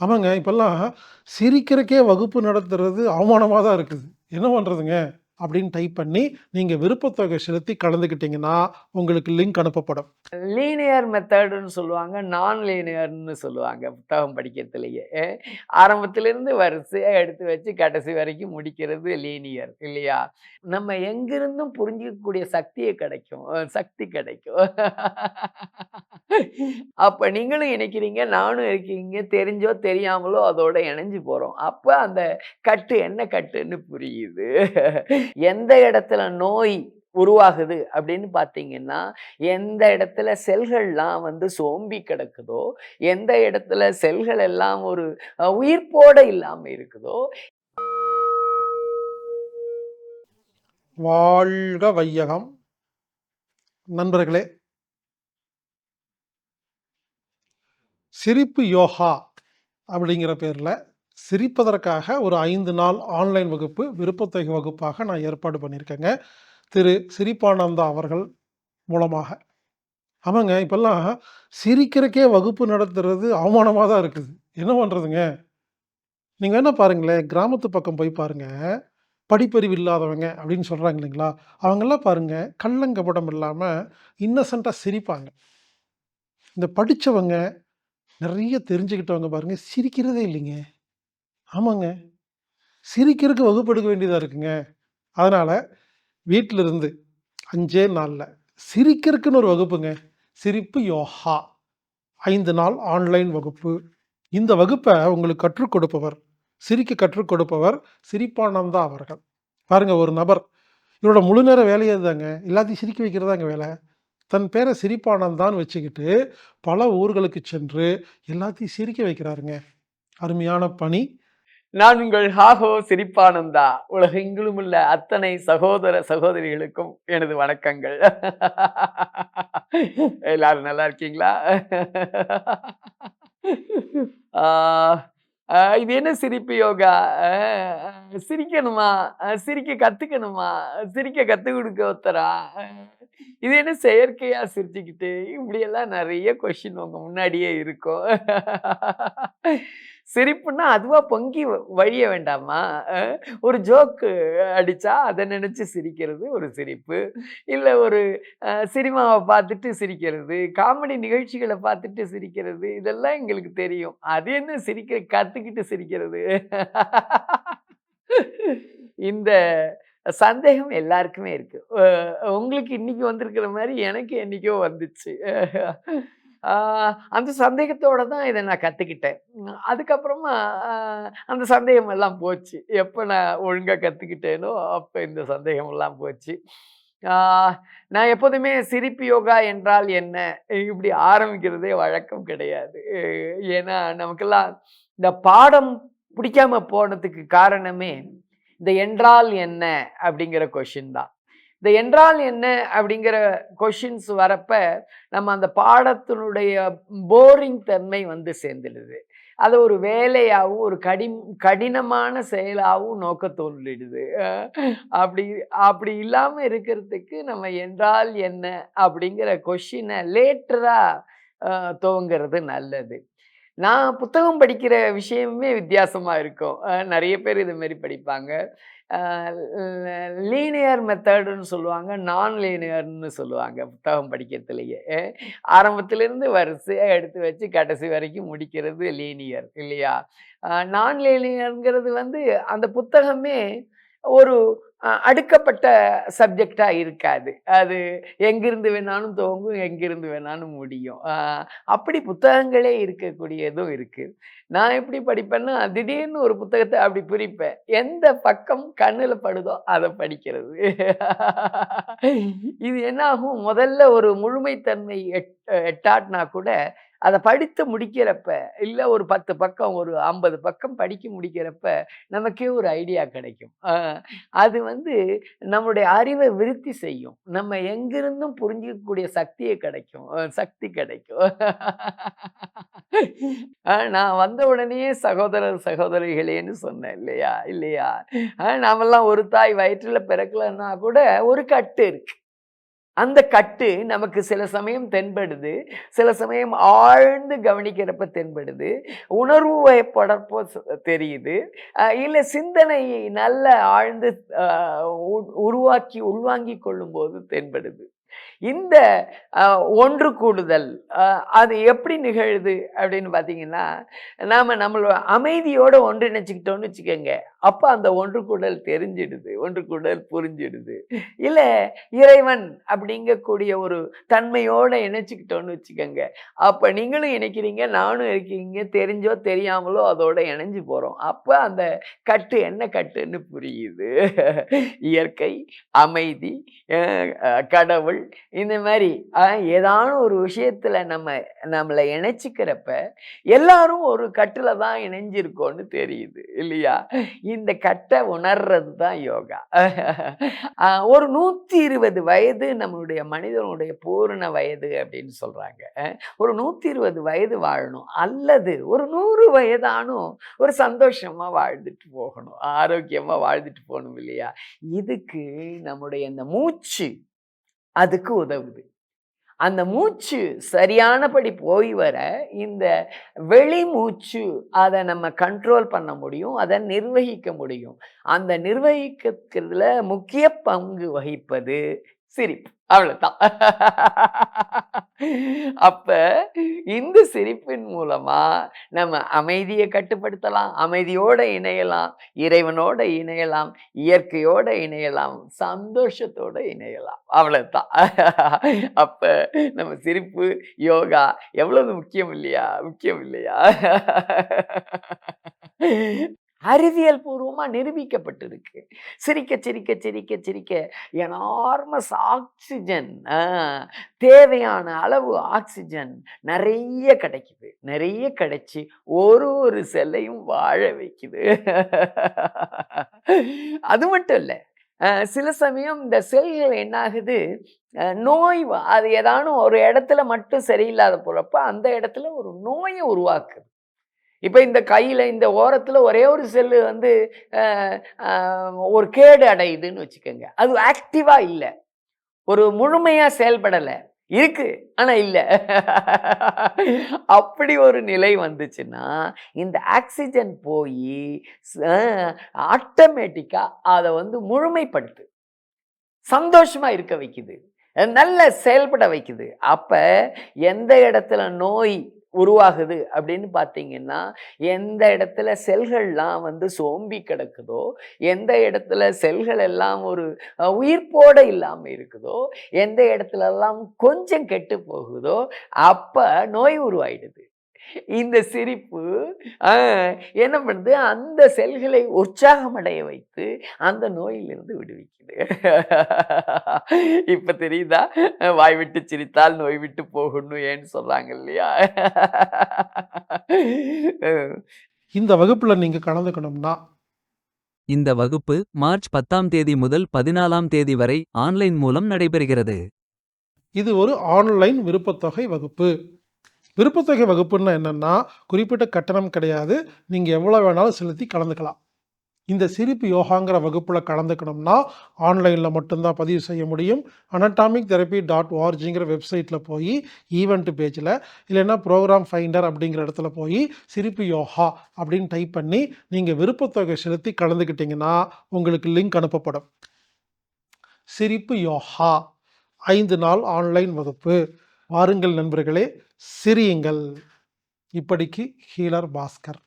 ஆமாங்க. இப்போல்லாம் சிரிக்கிறக்கே வகுப்பு நடத்துறது அவமானமாக தான் இருக்குது. என்ன பண்ணுறதுங்க அப்படின்னு டைப் பண்ணி, நீங்க விருப்பத்தொகை செலுத்தி கலந்துக்கிட்டீங்கன்னா, உங்களுக்கு லிங்க் அனுப்பப்படும். லீனியர் மெத்தடுன்னு சொல்லுவாங்க. நான் லீனியர்னு சொல்லுவாங்க. புத்தகம் படிக்கிறதுலயே. அ ஆரம்பத்திலிருந்து எடுத்து வச்சு கடைசி வரைக்கும் முடிக்கிறது லீனியர் இல்லையா? நம்ம எங்கிருந்தும் புரிஞ்சிக்கக்கூடிய சக்தியை கிடைக்கும். சக்தி கிடைக்கும். அப்ப நீங்களும் இணைக்கிறீங்க, நானும் இருக்கீங்க. தெரிஞ்சோ, தெரியாமலோ அதோட இணைஞ்சு போறோம். அப்ப அந்த கட்டு என்ன கட்டுன்னு புரியுது. எந்த இடத்துல நோய் உருவாகுது அப்படின்னு பார்த்தீங்கன்னா, எந்த இடத்துல செல்கள்லாம் வந்து சோம்பி கிடக்குதோ, எந்த இடத்துல செல்கள் எல்லாம் ஒரு உயிர்ப்போடு உயிர்ப்போட இல்லாம இருக்குதோ வாழ்க வையகம். நண்பர்களே சிரிப்பு யோகா அப்படிங்கிற பேர்ல, சிரிப்பதற்காக ஒரு ஐந்து நாள் ஆன்லைன் வகுப்பு, விருப்பத்தொகை வகுப்பாக நான் ஏற்பாடு பண்ணியிருக்கேங்க. திரு சிரிப்பானந்தா அவர்கள் மூலமாக. ஆமாங்க. இப்போல்லாம் சிரிக்கிறக்கே வகுப்பு நடத்துறது அவமானமாக தான் இருக்குது. என்ன பண்ணுறதுங்க நீங்கள் என்ன பாருங்களேன், கிராமத்து பக்கம் போய் பாருங்கள் படிப்பறிவு இல்லாதவங்க அப்படின்னு சொல்கிறாங்க இல்லைங்களா? அவங்கெல்லாம் பாருங்கள் கள்ளங்கபடம் இல்லாமல் இன்னசென்ட்டாக சிரிப்பாங்க. இந்த படித்தவங்க நிறைய தெரிஞ்சுக்கிட்டவங்க பாருங்கள் சிரிக்கிறதே இல்லைங்க. ஆமாங்க. சிரிக்கிறதுக்கு வகுப்பு எடுக்க வேண்டியதாக இருக்குங்க. அதனால் வீட்டிலிருந்து இருந்து 5 நாள்ல ஒரு வகுப்புங்க. சிரிப்பு யோகா. ஐந்து நாள் ஆன்லைன் வகுப்பு. இந்த வகுப்பை உங்களுக்கு கற்றுக் கொடுப்பவர், சிரிக்க கற்றுக் கொடுப்பவர் சிரிப்பானந்தா அவர்கள். பாருங்க ஒரு நபர், இவரோட முழு நேர வேலையே அதுதாங்க. எல்லாத்தையும் சிரிக்க வைக்கிறதாங்க வேலை தன் பேரை சிரிப்பானந்தான்னு வச்சுக்கிட்டு, பல ஊர்களுக்கு சென்று எல்லாத்தையும் சிரிக்க வைக்கிறாருங்க. அருமையான பணி. நான் உங்கள் ஹாஹோ சிரிப்பானந்தா. உலகெங்கிலும் உள்ள அத்தனை சகோதர, சகோதரிகளுக்கும் எனது வணக்கங்கள். எல்லாரும் நல்லா இருக்கீங்களா? இது என்ன சிரிப்பு யோகா? சிரிக்கணுமா? சிரிக்க கத்துக்கணுமா? சிரிக்க கத்து கொடுக்க ஒருத்தரா? இது என்ன செயற்கையா சிரிச்சுக்கிட்டு? இப்படியெல்லாம் நிறைய கொஷின் உங்க முன்னாடியே இருக்கும். சிரிப்புன்னா அதுவாக பொங்கி வழிய வேண்டாமா? ஒரு ஜோக்கு அடித்தா அதை நினச்சி சிரிக்கிறது ஒரு சிரிப்பு. இல்லை ஒரு சினிமாவை பார்த்துட்டு சிரிக்கிறது, காமெடி நிகழ்ச்சிகளை பார்த்துட்டு சிரிக்கிறது, இதெல்லாம் எங்களுக்கு தெரியும். அது என்ன சிரிக்க கற்றுக்கிட்டு சிரிக்கிறது? இந்த சந்தேகம் எல்லாருக்குமே இருக்குது உங்களுக்கு இன்றைக்கி வந்திருக்கிற மாதிரி எனக்கு என்றைக்கோ வந்துச்சு. அந்த சந்தேகத்தோடு தான் இதை நான் கற்றுக்கிட்டேன் அதுக்கப்புறமா அந்த சந்தேகம் எல்லாம் போச்சு. எப்போ நான் ஒழுங்காக கற்றுக்கிட்டேனோ அப்போ இந்த சந்தேகம் எல்லாம் போச்சு. நான் எப்போதுமே சிரிப்பு யோகா என்றால் என்ன? இப்படி ஆரம்பிக்கிறதே வழக்கம் கிடையாது. ஏன்னா நமக்கெல்லாம் இந்த பாடம் பிடிக்காம போனதுக்கு காரணமே, இந்த என்றால் என்ன? அப்படிங்கிற கொஷின் தான். இந்த என்றால் என்ன? அப்படிங்கிற கொஷின்ஸ் வரப்ப, நம்ம அந்த பாடத்தினுடைய போரிங் தன்மை வந்து சேர்ந்துடுது. அதை ஒரு வேலையாகவும் ஒரு கடிம் கடினமான செயலாகவும் நோக்க தோன்றிடுது. அப்படி அப்படி இல்லாமல் இருக்கிறதுக்கு நம்ம என்றால் என்ன? அப்படிங்கிற கொஷினை லேட்டராக துவங்கிறது துவங்குறது நல்லது. நான் புத்தகம் படிக்கிற விஷயமே வித்தியாசமாக இருக்கும். நிறைய பேர் இதுமாரி படிப்பாங்க. லீனியர் மெத்தடுன்னு சொல்லுவாங்க. நான் லீனியர்னு சொல்லுவாங்க. புத்தகம் படிக்கிறதுலையே ஆரம்பத்துலேருந்து வரிசையாக எடுத்து வச்சு கடைசி வரைக்கும் முடிக்கிறது லீனியர் இல்லையா? நான் லீனியர்ங்கிறது வந்து அந்த புத்தகமே ஒரு அடுக்கப்பட்ட சப்ஜெக்ட்டா இருக்காது. அது எங்கிருந்து வேணாலும் துவங்கும், எங்கிருந்து வேணாலும் முடியும். அப்படி புத்தகங்களே இருக்கக்கூடியதும் இருக்கு. நான் எப்படி படிப்பேன்னா, திடீர்னு ஒரு புத்தகத்த அப்படி பிரிப்பேன். எந்த பக்கம் கண்ணுல படுதோ அத படிக்கிறது. இது என்ன ஆகும்? முதல்ல ஒரு முழுமைத்தன்மை எட் எட்டாட்னா கூட, அதை படித்து முடிக்கிறப்ப, இல்லை ஒரு 10 பக்கம், ஒரு 50 பக்கம் படிக்க முடிக்கிறப்ப, நமக்கே ஒரு ஐடியா கிடைக்கும். அது வந்து நம்முடைய அறிவை விருத்தி செய்யும். நம்ம எங்கிருந்தும் புரிஞ்சிக்கக்கூடிய சக்தியை கிடைக்கும். சக்தி கிடைக்கும். நான் வந்த உடனே சகோதரர், சகோதரிகளேன்னு சொன்னேன் இல்லையா? இல்லையா? நாமெல்லாம் ஒரு தாய் வயிற்றில் பிறக்கலன்னா கூட ஒரு கட்டு இருக்கு. அந்த கட்டு நமக்கு சில சமயம் தென்படுது சில சமயம் ஆழ்ந்து கவனிக்கிறப்ப தென்படுது உணர்வு வயப்படப்போ தெரியுது. இல்லை சிந்தனையை நல்ல ஆழ்ந்து உ- உருவாக்கி உள்வாங்கி கொள்ளும்போது தென்படுது. இந்த ஒன்று கூடுதல் அது எப்படி நிகழுது அப்படின்னு பார்த்தீங்கன்னா நாம் நம்மளோட அமைதியோடு ஒன்றிணைச்சிக்கிட்டோன்னு வச்சுக்கோங்க. அப்ப அந்த ஒன்று கூடல் தெரிஞ்சிடுது ஒன்று கூடல் புரிஞ்சிடுது. இல்ல இறைவன் அப்படிங்கக்கூடிய ஒரு தன்மையோட இணைச்சிக்கிட்டோன்னு வச்சுக்கோங்க. அப்ப நீங்களும் இணைக்கிறீங்க நானும் இருக்கீங்க தெரிஞ்சோ தெரியாமலோ அதோட இணைஞ்சு போறோம். அப்ப அந்த கட்டு என்ன கட்டுன்னு புரியுது. இயற்கை அமைதி கடவுள் இந்த மாதிரி அஹ், ஏதான ஒரு விஷயத்துல நம்ம நம்மளை இணைச்சிக்கிறப்ப எல்லாரும் ஒரு கட்டுல தான் இணைஞ்சிருக்கோம்னு தெரியுது இல்லையா? இந்த கட்டை உணர்றது தான் யோகா ஒரு நூற்றி இருபது வயது நம்மளுடைய மனிதனுடைய பூரண வயது அப்படின்னு சொல்கிறாங்க ஒரு நூற்றி இருபது வயது வாழணும். அல்லது ஒரு நூறு வயதானும் ஒரு சந்தோஷமாக வாழ்ந்துட்டு போகணும். ஆரோக்கியமாக வாழ்ந்துட்டு போகணும் இல்லையா? இதுக்கு நம்முடைய இந்த மூச்சு அதுக்கு உதவுது. அந்த மூச்சு சரியானபடி போய் வர இந்த வெளி மூச்சு அதை நம்ம கண்ட்ரோல் பண்ண முடியும் அதை நிர்வகிக்க முடியும். அந்த நிர்வகிக்கிறதுல முக்கிய பங்கு வகிப்பது சிரிப்பு. அவ்வளவுதான். அப்ப இந்த சிரிப்பின் மூலமா நம்ம அமைதியை கட்டுப்படுத்தலாம் அமைதியோட இணையலாம் இறைவனோட இணையலாம் இயற்கையோட இணையலாம் சந்தோஷத்தோட இணையலாம். அவ்வளவுதான். அப்ப நம்ம சிரிப்பு யோகா எவ்வளவு முக்கியம் இல்லையா? முக்கியம் இல்லையா? அறிவியல் பூர்வமா நிரூபிக்கப்பட்டிருக்கு. சிரிக்க சிரிக்க சிரிக்க சிரிக்க. எனார்மஸ் ஆக்சிஜன் தேவையான அளவு ஆக்சிஜன் நிறைய கிடைக்குது. நிறைய கிடைச்சி ஒரு ஒரு செல்லையும் வாழ வைக்குது. அது மட்டும் இல்லை. சில சமயம் இந்த செல்கள் என்னாகுது? நோய் அது ஏதானும் ஒரு இடத்துல மட்டும் சரியில்லாத போறப்ப அந்த இடத்துல ஒரு நோயை உருவாக்குது. இப்போ இந்த கையில் இந்த ஓரத்தில் ஒரே ஒரு செல்லு வந்து ஒரு கேடு அடையுதுன்னு வச்சுக்கோங்க. அது ஆக்டிவாக இல்லை. ஒரு முழுமையாக செயல்படலை. இருக்கு ஆனால் இல்லை. அப்படி ஒரு நிலை வந்துச்சுன்னா இந்த ஆக்சிஜன் போய் ஆட்டோமேட்டிக்காக அதை வந்து முழுமைப்படுத்து. சந்தோஷமாக இருக்க வைக்குது. நல்ல செயல்பட வைக்குது. அப்போ எந்த இடத்துல நோய் உருவாகுது அப்படின்னு பார்த்தீங்கன்னா எந்த இடத்துல செல்கள்லாம் வந்து சோம்பி கிடக்குதோ எந்த இடத்துல செல்கள் எல்லாம் ஒரு உயிர்ப்போடு உயிர்ப்போட இருக்குதோ எந்த இடத்துலலாம் கொஞ்சம் கெட்டு போகுதோ அப்போ நோய் உருவாயிடுது. இந்த சிரிப்பு என்ன பண்ணுது? அந்த செல்களை உற்சாகமடைய வைத்து அந்த நோயிலிருந்து விடுவிக்குது. இப்ப தெரியுதா? வாய் விட்டு சிரித்தால் நோய் விட்டு போகணும் ஏன்னு சொல்றாங்க இல்லையா? இந்த வகுப்புல நீங்க கலந்துக்கணும்னா? இந்த வகுப்பு மார்ச் பத்தாம் தேதி முதல் பதினாலாம் தேதி வரை ஆன்லைன் மூலம் நடைபெறுகிறது. இது ஒரு ஆன்லைன் விருப்பத்தொகை வகுப்பு. விருப்பத்தொகை வகுப்புன்னா என்னென்னா குறிப்பிட்ட கட்டணம் கிடையாது. நீங்கள் எவ்வளோ வேணாலும் செலுத்தி கலந்துக்கலாம். இந்த சிரிப்பு யோகாங்கிற வகுப்பில் கலந்துக்கணும்னா ஆன்லைனில் மட்டும்தான் பதிவு செய்ய முடியும். அனட்டாமிக் தெரப்பி டாட் ஓஆர்ஜிங்கிற வெப்சைட்டில் போய் ஈவெண்ட் பேஜில் இல்லைன்னா ப்ரோக்ராம் ஃபைண்டர் அப்படிங்கிற இடத்துல போய் சிரிப்பு யோகா அப்படின்னு டைப் பண்ணி நீங்கள் விருப்பத்தொகை செலுத்தி கலந்துக்கிட்டிங்கன்னா உங்களுக்கு லிங்க் அனுப்பப்படும். சிரிப்பு யோகா ஐந்து நாள் ஆன்லைன் வகுப்பு. வாருங்கள் நண்பர்களே சிரியுங்கள். இப்படிக்கு ஹீலர் பாஸ்கர்.